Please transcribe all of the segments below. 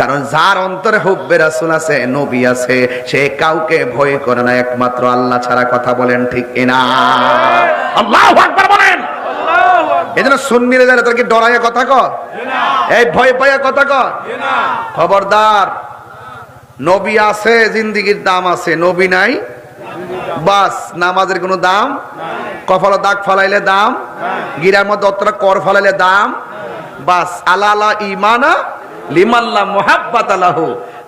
কারণ যার অন্তরে হুব্বে রাসূল আছে, নবী আছে, সে কাউকে ভয় করে না, একমাত্র আল্লাহ ছাড়া কথা বলেন ঠিক কিনা? আল্লাহু আকবার বলেন। এজন্য সুন্নিরে যারা তোর কি ডরাইয়া কথা ক এই ভয় পাইয়া কথা ক খবরদার, নবী আছে, জিন্দিগির দাম আছে, নবী নাই। বাস, নামাজের কোনো দাম কপাল দাগ ফালাইলে দাম গিরার মধ্যে অতটা কর ফালাইলে দাম বাস আলা আলা ইমানা লিমাল্লা মোহাব্বত আলাহু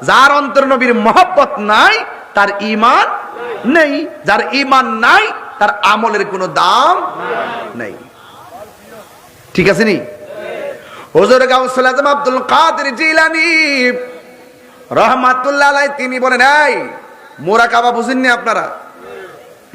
যার অন্তর নবীর মোহাব্বত নাই, তার ইমান নেই। যার ইমান নাই, তার আমলের কোনো দাম নেই। ঠিক আছে নি? হুজুর গাউসুল আজম আব্দুল কাদের জিলানী, রহমাতুল্লাহ তিনি বলেন, এই মোরাকাবা বুঝেননি আপনারা?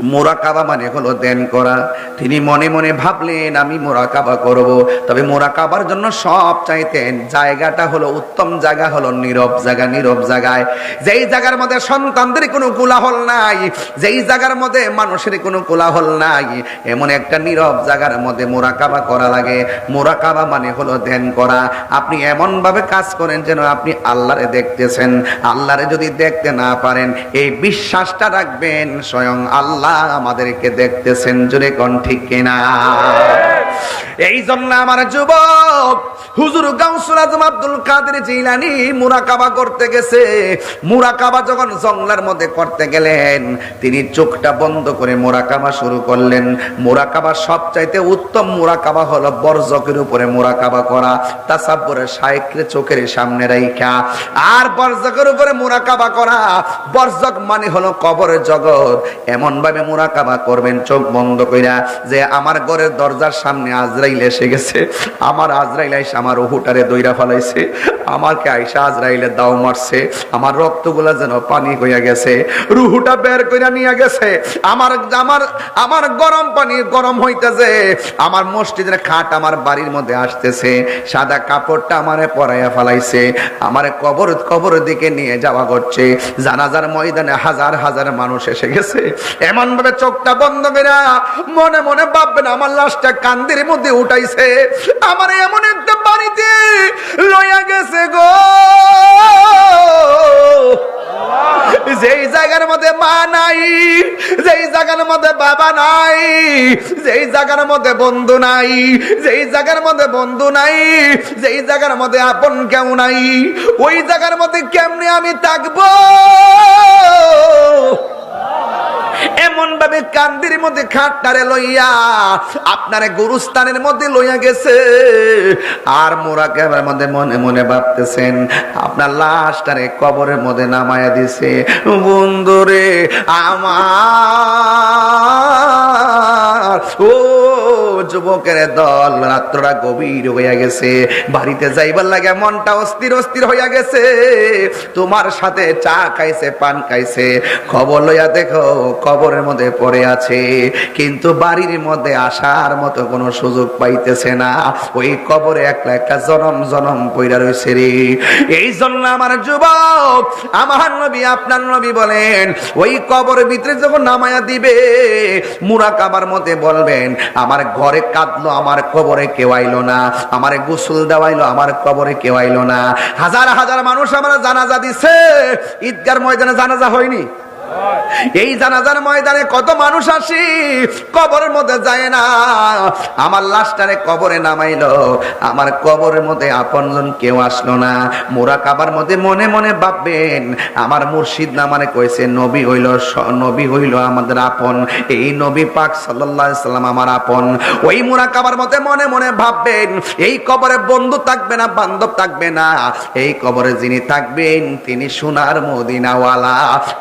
মোরাকাবা মানে হলো ধ্যান করা। তিনি মনে মনে ভাবলেন, আমি মোরাকাবা করব। তবে মোরাকাবার জন্য সব চাইতেন, জায়গাটা হলো উত্তম জায়গা, হলো নীরব জায়গা, নীরব জায়গায়। যেই জায়গার মধ্যে সন্তানদের কোনো কোলাহল নাই, যেই জায়গার মধ্যে মানুষের কোনো কোলাহল নাই, এমন একটা নীরব জায়গার মধ্যে মোরাকাবা করা লাগে। মোরাকাবা মানে হলো ধ্যান করা। আপনি এমনভাবে কাজ করেন যেন আপনি আল্লাহরে দেখতেছেন। আল্লাহরে যদি দেখতে না পারেন, এই বিশ্বাসটা রাখবেন, স্বয়ং আল্লাহ আমাদেরকে দেখতেছেন জোরে কোন ঠিক কিনা? এই জন্য আমার যুবক হুজুর গাউসুল আজম আব্দুল কাদের জিলানি মুরাকাবা করতে গেছে। মুরাকাবা যখন জঙ্গলের মধ্যে করতে গেলেন, তিনি চোখটা বন্ধ করে মুরাকাবা শুরু করলেন। মুরাকাবা সবচাইতে উত্তম মুরাকাবা হলো বরজকের উপরে মুরাকাবা করা, তাসাব্বুরের সাইকেলে চোখের সামনে রাইখা। আর বরজকের উপরে মুরাকাবা করা, বরজক মানে হলো কবরের জগৎ। এমন ভাবে মুরাকাবা করবেন চোখ বন্ধ কইরা যে আমার ঘরের দরজার সামনে আজরাইল এসে গেছে। আমার আজরাইল আইসা আমার ওহুটারে দইরা ফলাইছে, আমাকে আইসা আজরাইলে দাও মারছে, আমার রক্তগুলা যেন পানি হইয়া গেছে, রুহুটা বের কইরা নিয়ে গেছে, আমার আমার আমার গরম পানি গরম হইতেছে, আমার মসজিদের খাট আমার বাড়ির মধ্যে আসতেছে, সাদা কাপড়টা আমারে পরাইয়া ফেলাইছে, আমার কবর কবর দিকে নিয়ে যাওয়া করছে জানাজার ময়দানে হাজার হাজার মানুষ এসে গেছে এমন ভাবে চোখটা বন্ধ করে মনে মনে ভাববেন আমার লাশটা কান্দির মধ্যে উঠাইছে, আমার এমন একটা বাড়িতে লইয়া গেছে গো। যেই জায়গার মধ্যে মা নাই, যেই জায়গার মধ্যে বাবা নাই, যেই জায়গার মধ্যে বন্ধু নাই, যেই জায়গার মধ্যে বন্ধু নাই, যেই জায়গার মধ্যে আপন কেউ নাই, ওই জায়গার মধ্যে কেমনে আমি থাকব? এমন ভাবে কান্দির মধ্যে খাটটারে লইয়া আপনারে গুরুস্থানের মধ্যে লইয়া গেছে। আর মোরা ক্যামেরার মধ্যে মনে মনে ভাবতেছেন, আপনার লাশটারে কবরের মধ্যে নামায়া দিছে। বন্ধুরে, আমার ও যুবকের দল রাত্রটা গভীর হইয়া গেছে। বাড়িতে যাইবার লাগে মনটা অস্থির অস্থির হইয়া গেছে। তোমার সাথে চা খাইছে, পান খাইছে। খবর লইয়া দেখো কবরের মধ্যে পড়ে আছে। কিন্তু বাড়ির মধ্যে আসার মতো কোনো সুযোগ পাইতেছে না। ওই কবরে একলা একটা জনম জনম পইরা রয়েছে রে। এই জন্য আমার যুবক, আমার নবী, আপনার নবী বলেন, ওই কবরের ভিতরে যখন নামায়া দিবে মুরা কাবার মধ্যে বলবেন, আমার ঘরে কাঁদলো, আমার কবরে কেউ আইলো না। আমার গোসল দেওয়াইলো, আমার কবরে কেউ আইলো না। হাজার হাজার মানুষ আমরা জানাজা দিছে। ঈদগার ময়দানে জানাজা হয়নি। এই জানাজার ময়দানে কত মানুষ আসি, কবরের মধ্যে যায় না। আমার লাশটারে কবরে নামাইলো। আমার কবরের মধ্যে আপনজন কেউ আসলো না। মোরা কাবার মধ্যে মনে মনে ভাববেন, আমার মুর্শিদ না মানে কইছে, নবী হইল নবী হইল আমাদের আপন। এই নবী পাক সাল্লাল্লাহু সাল্লাম আমার আপন। ওই মোরা কাবার মধ্যে মনে মনে ভাববেন, এই কবরে বন্ধু থাকবে না, বান্ধব থাকবে না। এই কবরে যিনি থাকবেন, তিনি সোনার মদিনাওয়ালা।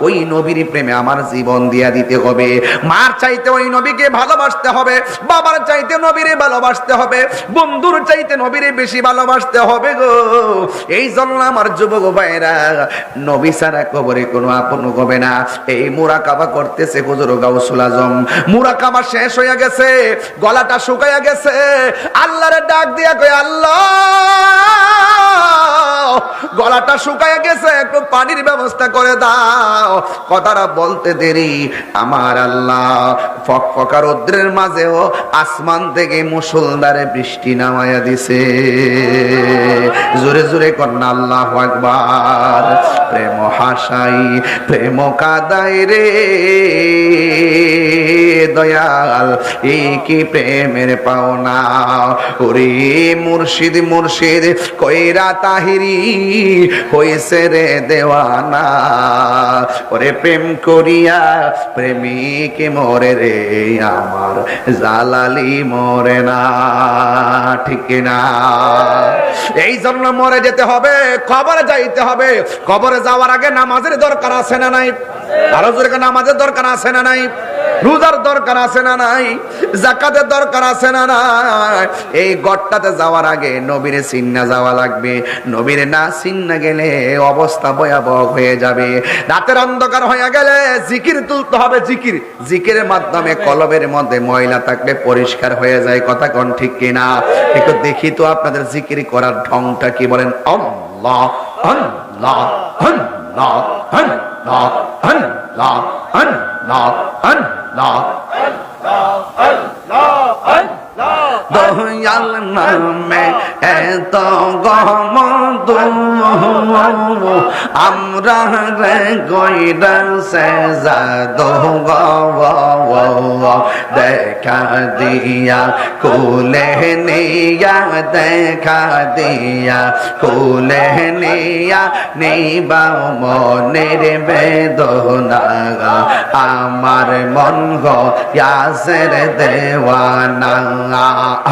ওই নবীর প্রেমে আমার জীবন দিয়া দিতে হবে। মার চাইতে ওই নবীকে ভালোবাসতে হবে, বাবার চাইতে নবীরে ভালোবাসতে হবে, বন্ধুর চাইতে নবীরে বেশি ভালোবাসতে হবে গো। এই জন্য আমার যুবক ভাইরা নবী ছাড়া কবরে কোনো আপন হবে না। এই মুরাকাবা করতেছে হুজুর গাউসুল আজম। মুরাকাবা শেষ হয়ে গেছে, গলাটা শুকাইয়া গেছে। আল্লাহরে ডাক দিয়া কই আল্লাহ! গলাটা শুকায় গেছে, একটু পানির ব্যবস্থা করে দাও। কথাটা বলতে দেরি, আমার আল্লাহ। ফকফকা রৌদ্রের মাঝেও আসমান থেকে মুসলদারে বৃষ্টি নামায়া দিছে। জোরে জোরে কন্যা আল্লাহ আকবার, প্রেম হাসাই, প্রেম কাদাই রে। দয়াল এই কি প্রেমের পাওনা? ওরে মুর্শিদ মুর্শিদ, কইরা তাহিরি হইছে রে দেওয়ানা। ওরে প্রেম করিয়া প্রেমিক মরে রে, আমার জালালি মরে না, ঠিক না। এই জন্য মরে যেতে হবে, কবরে যাইতে হবে। কবরে যাওয়ার আগে নামাজের দরকার আছে না নাই? আরও জোরে করে নামাজের দরকার আছে না নাই? রোজার দরকার আছে না নাই? জাকাতের দরকার আছে না নাই? এই গড়টাতে যাওয়ার আগে নবীরে চিন্না যাওয়া লাগবে। নবীরে না চিন্না গেলে অবস্থা ভয়াবহ হয়ে যাবে। রাতের অন্ধকার হয়ে গেলে জিকির তুলতে হবে, জিকির। জিকিরের মাধ্যমে কলবের মধ্যে ময়লা থাকলে পরিষ্কার হয়ে যায়। কথা কোন ঠিক কিনা? একটু দেখি তো আপনাদের জিকির করার ঢংটা কি বলেন? আল্লাহ আল্লাহ আল্লাহ আল্লাহ। আল্লাহ আল্লাহ আল্লাহ দয়াল এত গম আমরা রে গইরা সে দেখা দিয়া, কোলে নিয়া, দেখা দিয়া, কোলে নিয়া নেবা মনের বেদনা আমার মন গো, ইয়াসের দেওয়ানা।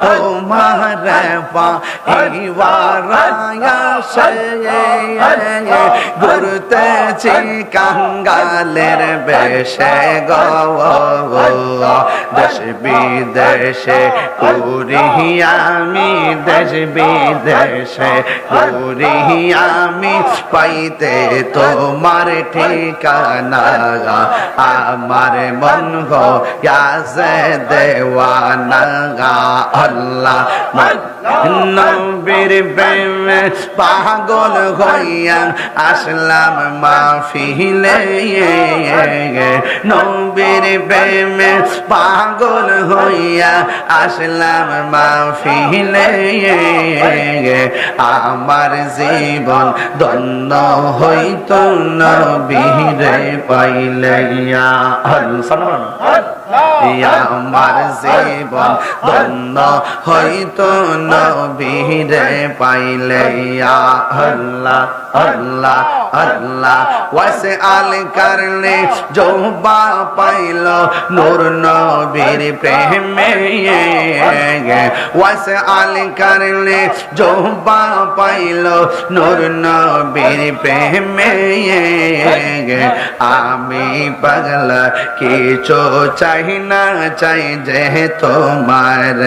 তোমার পাইবারায়া সে ঘুরতেছি কাঙ্গালের বেশে গো দেশ বিদেশে পুরি আমি দেশ বিদেশে পুরি আমি পাইতে তোমার ঠিকানা আমার মন গো ইয়াসে নবীর প্রেমে পাগল হইয়া আসলাম মাহফিলে নবীর প্রেমে পাগল হইয়া আসলাম মাহফিলে আমার জীবন দন্ন হইত, নবীরে পাইলে ইয়া আমার জীবন ধন্য হইতো নবীরে পাইলে ইয়া আল্লাহ আল্লাহ আল্লাহ। ওয়াসে আল করলে জোবা পাইল নূর নবীর প্রেমে ওয়াসে আল করলে জোবা পাইল নূর নবীর প্রেমে আমি পাগল কিছু চাই চাই যে তোমার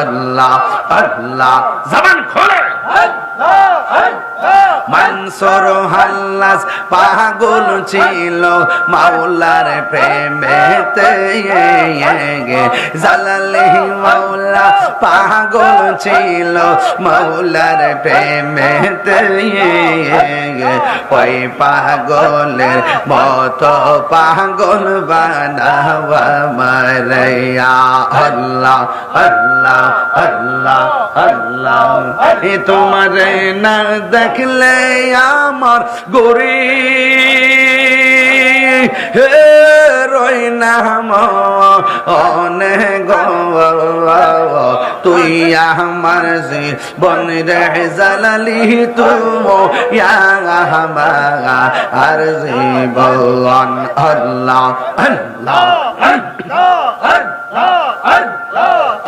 আল্লাহ আল্লাহ। জবান খোলে। মানসর হাল্লাস পাগল ছিল, মাওলার প্রেমেতে জালালি মাওলা পাগল ছিল, মাওলার প্রেমেতে ওই পাগলের মত পাগল বানাওয়া আল্লাহ अल्लाह अल्लाह अल्लाह এ তোমার না দেখলে আমার গরি হে রই নাম অনেক তুই আমার জীবন রে জালালি তুম আর জীবন। আল্লাহ আল্লাহ আল্লাহ আল্লাহ